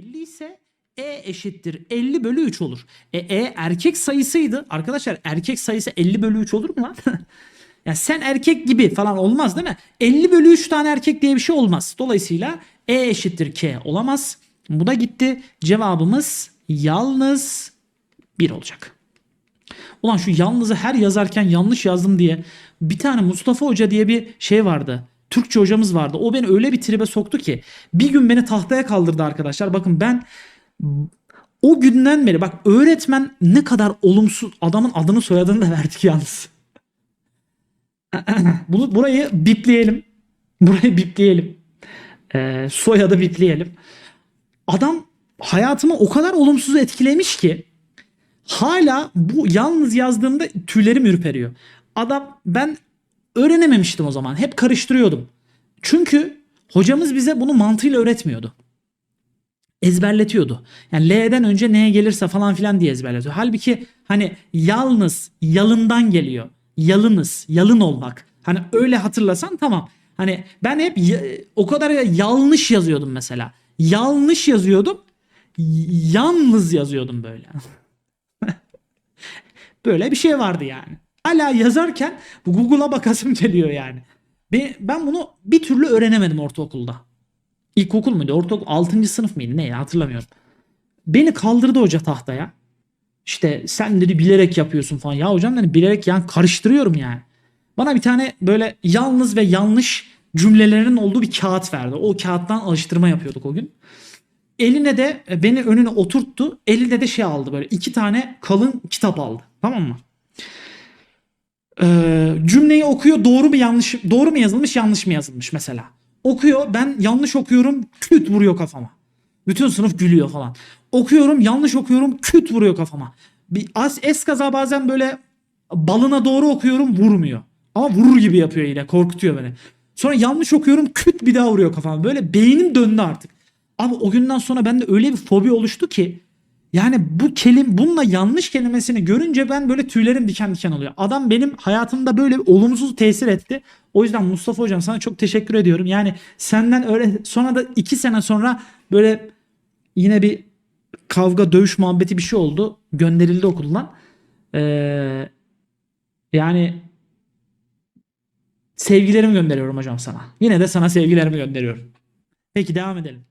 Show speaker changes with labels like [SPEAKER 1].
[SPEAKER 1] 50 ise E eşittir 50 bölü 3 olur. E, e erkek sayısıydı. Arkadaşlar erkek sayısı 50 bölü 3 olur mu lan? ya sen erkek gibi falan olmaz değil mi? 50 bölü 3 tane erkek diye bir şey olmaz. Dolayısıyla E eşittir K olamaz. Bu da gitti. Cevabımız yalnız 1 olacak. Ulan şu yalnızı her yazarken yanlış yazdım diye bir tane Mustafa Hoca diye bir şey vardı. Türkçe hocamız vardı. O beni öyle bir tribe soktu ki bir gün beni tahtaya kaldırdı arkadaşlar. Bakın ben o günden beri bak öğretmen ne kadar olumsuz adamın adını soyadını da verdik yalnız. Bunu burayı bipleyelim. Burayı bipleyelim. Ee, soyadı bipleyelim. Adam hayatımı o kadar olumsuz etkilemiş ki hala bu yalnız yazdığımda tüylerim ürperiyor. Adam ben öğrenememiştim o zaman. Hep karıştırıyordum. Çünkü hocamız bize bunu mantığıyla öğretmiyordu. Ezberletiyordu. Yani L'den önce neye gelirse falan filan diye ezberletiyor. Halbuki hani yalnız yalından geliyor. Yalınız, yalın olmak. Hani öyle hatırlasan tamam. Hani ben hep o kadar yanlış yazıyordum mesela. Yanlış yazıyordum. Yalnız yazıyordum böyle. Böyle bir şey vardı yani. Hala yazarken bu Google'a bakasım geliyor yani. Ben, ben bunu bir türlü öğrenemedim ortaokulda. İlkokul muydu? Ortaokul 6. sınıf mıydı? Ne hatırlamıyorum. Beni kaldırdı hoca tahtaya. İşte sen dedi bilerek yapıyorsun falan. Ya hocam dedi bilerek yani karıştırıyorum yani. Bana bir tane böyle yalnız ve yanlış cümlelerin olduğu bir kağıt verdi. O kağıttan alıştırma yapıyorduk o gün. Eline de beni önüne oturttu. Elinde de şey aldı böyle iki tane kalın kitap aldı. Tamam mı? Ee, cümleyi okuyor doğru mu yanlış doğru mu yazılmış yanlış mı yazılmış mesela. Okuyor ben yanlış okuyorum küt vuruyor kafama. Bütün sınıf gülüyor falan. Okuyorum yanlış okuyorum küt vuruyor kafama. Bir az eskaza bazen böyle balına doğru okuyorum vurmuyor. Ama vurur gibi yapıyor yine korkutuyor beni. Sonra yanlış okuyorum küt bir daha vuruyor kafama. Böyle beynim döndü artık. Abi o günden sonra bende öyle bir fobi oluştu ki yani bu kelim bununla yanlış kelimesini görünce ben böyle tüylerim diken diken oluyor. Adam benim hayatımda böyle olumsuz tesir etti. O yüzden Mustafa hocam sana çok teşekkür ediyorum. Yani senden öyle sonra da iki sene sonra böyle yine bir kavga dövüş muhabbeti bir şey oldu. Gönderildi okuldan. Ee, yani sevgilerimi gönderiyorum hocam sana. Yine de sana sevgilerimi gönderiyorum. Peki devam edelim.